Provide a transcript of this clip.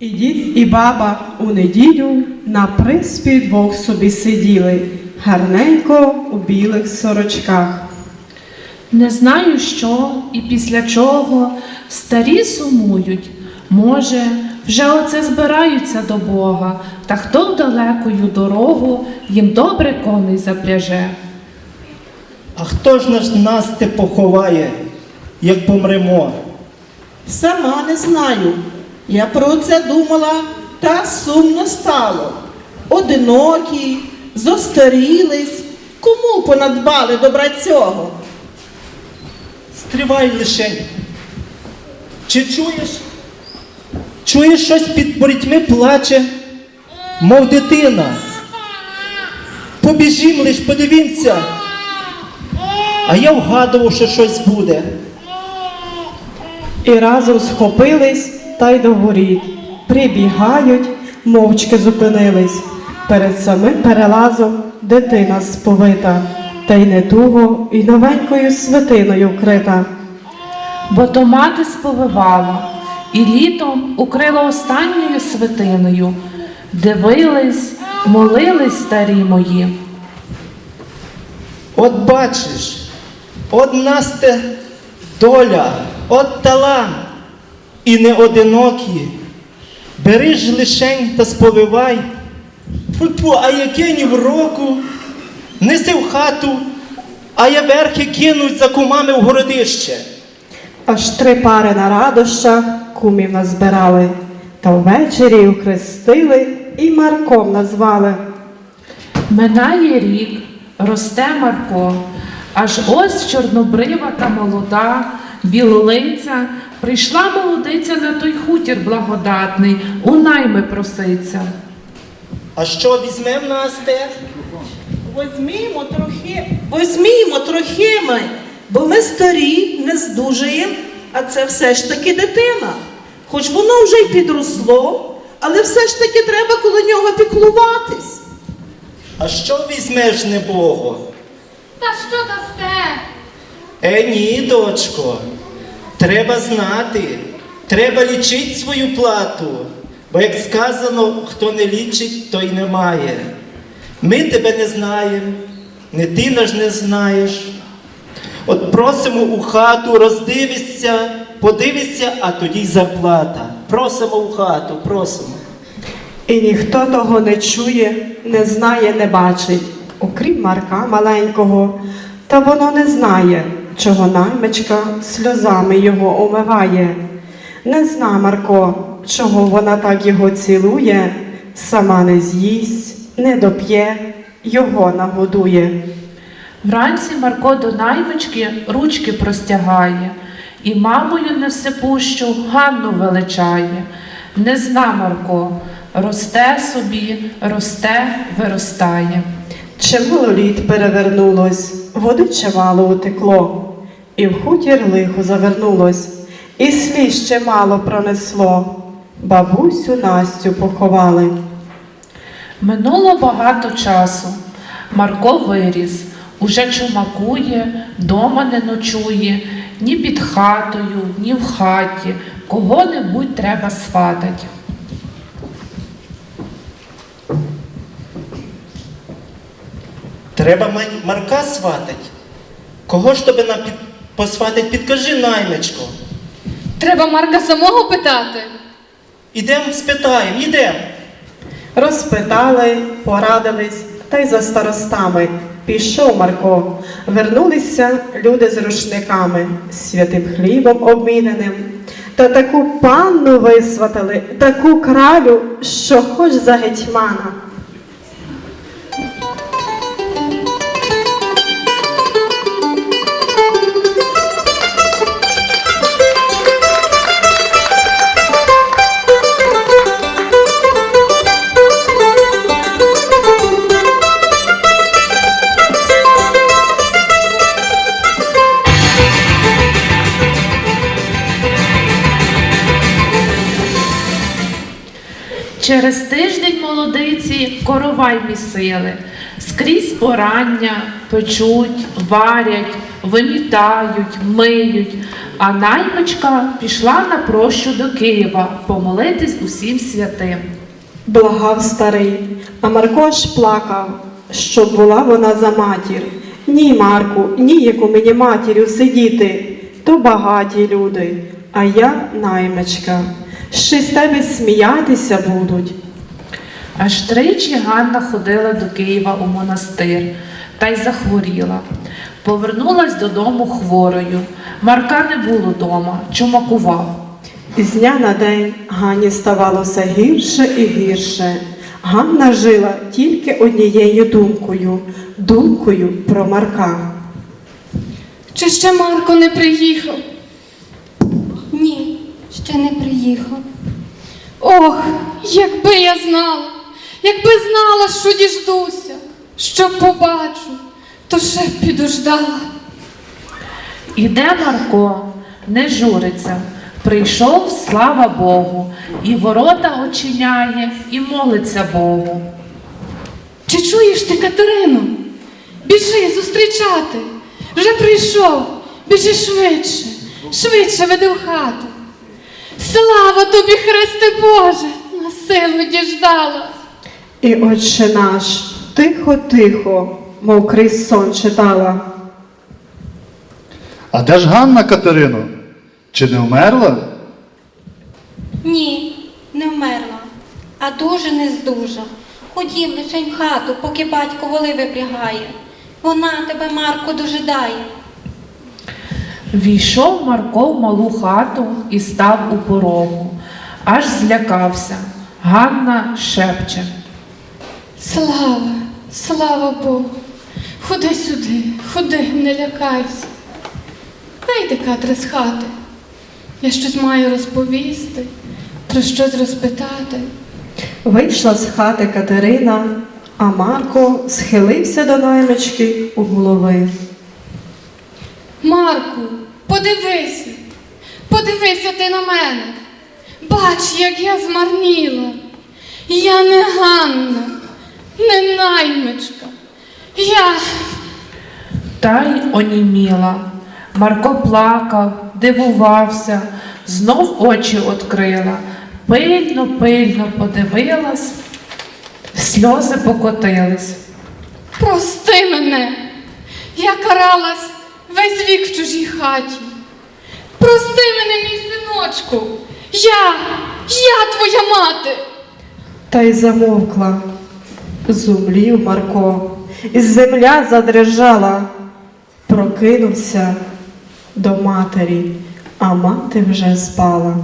І дід, і баба у неділю на приспі двох собі сиділи, гарненько у білих сорочках. Не знаю, що і після чого старі сумують. Може, вже оце збираються до Бога, та хто в далекою дорогу їм добре коней запряже. А хто ж наш нас те поховає, як помремо? Сама не знаю. Я про це думала, та сумно стало. Одинокі, зостарілись. Кому понадбали добра цього? Стривай лишень. Чи чуєш? Чуєш щось під борітьми плаче, мов дитина. Побіжім лиш, подивімося. А я вгадував, що щось буде. І разом схопились та й до воріт. Прибігають, мовчки зупинились. Перед самим перелазом дитина сповита, та й не туго, і новенькою свитиною вкрита. Бо то мати сповивала, і літом укрила останньою свитиною. Дивились, молились старі мої. От бачиш, от нас те доля, от талант, і не одинокі. Бери ж лишень та сповивай. Фу, а яке ні в року, неси в хату, а я верхи кинуть за кумами в городище. Аж три пари на радощах кумів назбирали, та ввечері охрестили і Марком назвали. Минає рік, росте Марко, аж ось чорнобрива та молода, білолиця, прийшла молодиця на той хутір благодатний, у найми проситься. А що візьмем нас те? Возьмімо трохи, возьмімо трохи ми, бо ми старі, не здужаємо, а це все ж таки дитина. Хоч воно вже й підросло, але все ж таки треба коло нього піклуватись. А що візьмеш небого? Та що дасте? Е, ні, дочко. Треба знати, треба лічити свою плату. Бо як сказано, хто не лічить, той не має. Ми тебе не знаємо, не ти наш не знаєш. От просимо у хату, роздивишся, подивишся, а тоді й зарплата. Просимо у хату, просимо. І ніхто того не чує, не знає, не бачить, окрім Марка маленького, та воно не знає, чого наймичка сльозами його омиває. Не зна Марко, чого вона так його цілує, сама не з'їсть, не доп'є, його нагодує. Вранці Марко до наймички ручки простягає, і мамою невсипущу Ганну величає. Не зна Марко, росте собі, росте, виростає. Чимало літ перевернулось, води чимало утекло, і в хутір лихо завернулось, і сліз ще мало пронесло. Бабусю Настю поховали. Минуло багато часу. Марко виріс, уже чумакує, дома не ночує, ні під хатою, ні в хаті. Кого-небудь треба сватать. Треба Марка сватать. Кого ж тобі нам під... посватать? Підкажи наймичко. Треба Марка самого питати. Ідемо спитаємо, ідемо. Розпитали, порадились, та й за старостами. Пішов Марко. Вернулися люди з рушниками, святим хлібом обміненим. Та таку панну висватали, таку кралю, що хоч за гетьмана. Через тиждень молодиці коровай місили, скрізь порання, печуть, варять, вимітають, миють, а наймичка пішла на прощу до Києва помолитись усім святим. Благав старий, а Марко ж плакав, щоб була вона за матір. Ні, Марку, ніяку мені матір'ю сидіти, то багаті люди, а я наймичка. Ще з тебе сміятися будуть. Аж тричі Ганна ходила до Києва у монастир та й захворіла. Повернулась додому хворою. Марка не було дома, чумакував. Із дня на день Ганні ставало все гірше і гірше. Ганна жила тільки однією думкою думкою про Марка. Чи ще Марко не приїхав? Приїхав. Ох, якби я знала, якби знала, що діждуся, що побачу, то ще б підождала. Іде Марко, не журиться. Прийшов, слава Богу, і ворота очиняє, і молиться Богу. Чи чуєш ти Катерину? Біжи зустрічати. Вже прийшов, біжи швидше, швидше веди в хату. Слава тобі, Христе Боже, на силу діждала. І отче наш, тихо, тихо, мов крізь сон читала. А де ж Ганна Катерино? Чи не вмерла? Ні, не вмерла, а дуже не здужа. Ходім лише в хату, поки батько воли випрягає. Вона тебе, Марко, дожидає. Війшов Марко в малу хату і став у порогу. Аж злякався. Ганна шепче. Слава, слава Богу. Ходи сюди, ходи, не лякайся. Вийди, Катре, з хати. Я щось маю розповісти, про щось розпитати. Вийшла з хати Катерина, а Марко схилився до наймички у голови. Марку, подивися, подивися ти на мене. Бач, як я змарніла. Я не Ганна, не наймичка. Я Та й оніміла. Марко плакав, дивувався, знов очі відкрила, пильно, пильно подивилась, сльози покотились. прости мене. Я каралась весь вік в чужій хаті. Прости мене, мій синочку. Я, я твоя мати. Та й замовкла. Зумлів Марко, і земля задрижала. Прокинувся до матері, а мати вже спала.